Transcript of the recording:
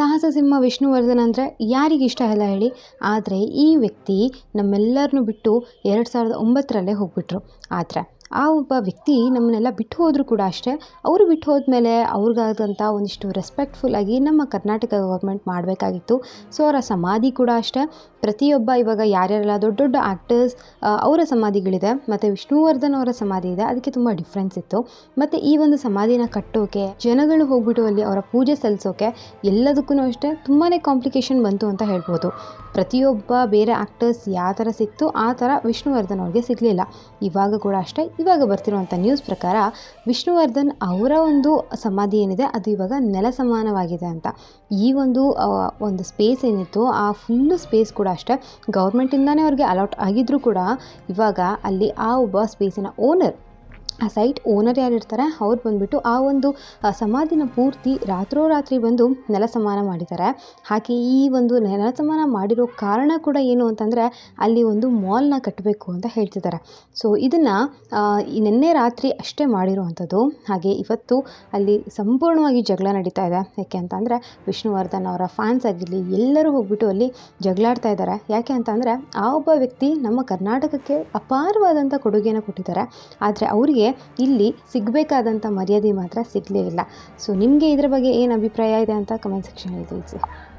ಸಾಹಸ ಸಿಂಹ ವಿಷ್ಣುವರ್ಧನ್ ಅಂದರೆ ಯಾರಿಗೆ ಇಷ್ಟ ಇಲ್ಲ ಹೇಳಿ? ಆದರೆ ಈ ವ್ಯಕ್ತಿ ನಮ್ಮೆಲ್ಲರನ್ನೂ ಬಿಟ್ಟು ಎರಡು ಸಾವಿರದ ಒಂಬತ್ತರಲ್ಲೇ ಹೋಗಿಬಿಟ್ರು. ಆದರೆ ಆ ಒಬ್ಬ ವ್ಯಕ್ತಿ ನಮ್ಮನ್ನೆಲ್ಲ ಬಿಟ್ಟು ಹೋದರೂ ಕೂಡ ಅಷ್ಟೇ, ಅವರು ಬಿಟ್ಟು ಹೋದ್ಮೇಲೆ ಅವ್ರಿಗಾದಂಥ ಒಂದಿಷ್ಟು ರೆಸ್ಪೆಕ್ಟ್ಫುಲ್ಲಾಗಿ ನಮ್ಮ ಕರ್ನಾಟಕ ಗೌರ್ಮೆಂಟ್ ಮಾಡಬೇಕಾಗಿತ್ತು. ಸೊ ಅವರ ಸಮಾಧಿ ಕೂಡ ಅಷ್ಟೇ. ಪ್ರತಿಯೊಬ್ಬ ಇವಾಗ ಯಾರ್ಯಾರೆಲ್ಲ ದೊಡ್ಡ ದೊಡ್ಡ ಆ್ಯಕ್ಟರ್ಸ್ ಅವರ ಸಮಾಧಿಗಳಿದೆ. ಮತ್ತು ವಿಷ್ಣುವರ್ಧನ್ ಅವರ ಸಮಾಧಿ ಇದೆ. ಅದಕ್ಕೆ ತುಂಬ ಡಿಫ್ರೆನ್ಸ್ ಇತ್ತು. ಮತ್ತು ಈ ಒಂದು ಸಮಾಧಿನ ಕಟ್ಟೋಕೆ, ಜನಗಳು ಹೋಗ್ಬಿಟ್ಟು ಅಲ್ಲಿ ಅವರ ಪೂಜೆ ಸಲ್ಲಿಸೋಕೆ ಎಲ್ಲದಕ್ಕೂ ಅಷ್ಟೇ ತುಂಬಾ ಕಾಂಪ್ಲಿಕೇಶನ್ ಬಂತು ಅಂತ ಹೇಳ್ಬೋದು. ಪ್ರತಿಯೊಬ್ಬ ಬೇರೆ ಆ್ಯಕ್ಟರ್ಸ್ ಯಾವ ಥರ ಸಿಕ್ತು, ಆ ಥರ ವಿಷ್ಣುವರ್ಧನ್ ಅವ್ರಿಗೆ ಸಿಗಲಿಲ್ಲ. ಇವಾಗ ಕೂಡ ಅಷ್ಟೇ, ಇವಾಗ ಬರ್ತಿರುವಂಥ ನ್ಯೂಸ್ ಪ್ರಕಾರ ವಿಷ್ಣುವರ್ಧನ್ ಅವರ ಒಂದು ಸಮಾಧಿ ಏನಿದೆ, ಅದು ಇವಾಗ ನೆಲ ಸಮಾನವಾಗಿದೆ ಅಂತ. ಈ ಒಂದು ಒಂದು ಸ್ಪೇಸ್ ಏನಿತ್ತು, ಆ ಫುಲ್ಲು ಸ್ಪೇಸ್ ಕೂಡ ಅಷ್ಟೇ. ಗೌರ್ಮೆಂಟಿಂದಾನೇ ಅವ್ರಿಗೆ ಅಲಾಟ್ ಆಗಿದ್ದರೂ ಕೂಡ ಇವಾಗ ಅಲ್ಲಿ ಆ ಒಬ್ಬ ಸ್ಪೇಸಿನ ಓನರ್ ಆ ಸೈಟ್ ಓನರ್ ಯಾರು ಇರ್ತಾರೆ, ಅವ್ರು ಬಂದುಬಿಟ್ಟು ಆ ಒಂದು ಸಮಾಧಿನ ಪೂರ್ತಿ ರಾತ್ರೋರಾತ್ರಿ ಬಂದು ನೆಲ ಸಮಾನ ಮಾಡಿದ್ದಾರೆ ಹಾಗೆ ಈ ಒಂದು ನೆಲ ಸಮಾನ ಮಾಡಿರೋ ಕಾರಣ ಕೂಡ ಏನು ಅಂತಂದರೆ, ಅಲ್ಲಿ ಒಂದು ಮಾಲ್ನ ಕಟ್ಟಬೇಕು ಅಂತ ಹೇಳ್ತಿದ್ದಾರೆ ಸೊ ಇದನ್ನು ನಿನ್ನೆ ರಾತ್ರಿ ಅಷ್ಟೇ ಮಾಡಿರುವಂಥದ್ದು. ಹಾಗೆ ಇವತ್ತು ಅಲ್ಲಿ ಸಂಪೂರ್ಣವಾಗಿ ಜಗಳ ನಡೀತಾ ಇದೆ. ಯಾಕೆ ಅಂತಂದರೆ, ವಿಷ್ಣುವರ್ಧನ್ ಅವರ ಫ್ಯಾನ್ಸ್ ಆಗಿರಲಿ, ಎಲ್ಲರೂ ಹೋಗ್ಬಿಟ್ಟು ಅಲ್ಲಿ ಜಗಳಾಡ್ತಾ ಇದ್ದಾರೆ ಯಾಕೆ ಅಂತಂದರೆ, ಆ ಒಬ್ಬ ವ್ಯಕ್ತಿ ನಮ್ಮ ಕರ್ನಾಟಕಕ್ಕೆ ಅಪಾರವಾದಂಥ ಕೊಡುಗೆಯನ್ನು ಕೊಟ್ಟಿದ್ದಾರೆ. ಆದರೆ ಅವರಿಗೆ ಇಲ್ಲಿ ಸಿಗಬೇಕಾದಂಥ ಮರ್ಯಾದೆ ಮಾತ್ರ ಸಿಗಲೇ ಇಲ್ಲ. ಸೊ ನಿಮಗೆ ಇದರ ಬಗ್ಗೆ ಏನು ಅಭಿಪ್ರಾಯ ಇದೆ ಅಂತ ಕಮೆಂಟ್ ಸೆಕ್ಷನಲ್ಲಿ ತಿಳಿಸಿ.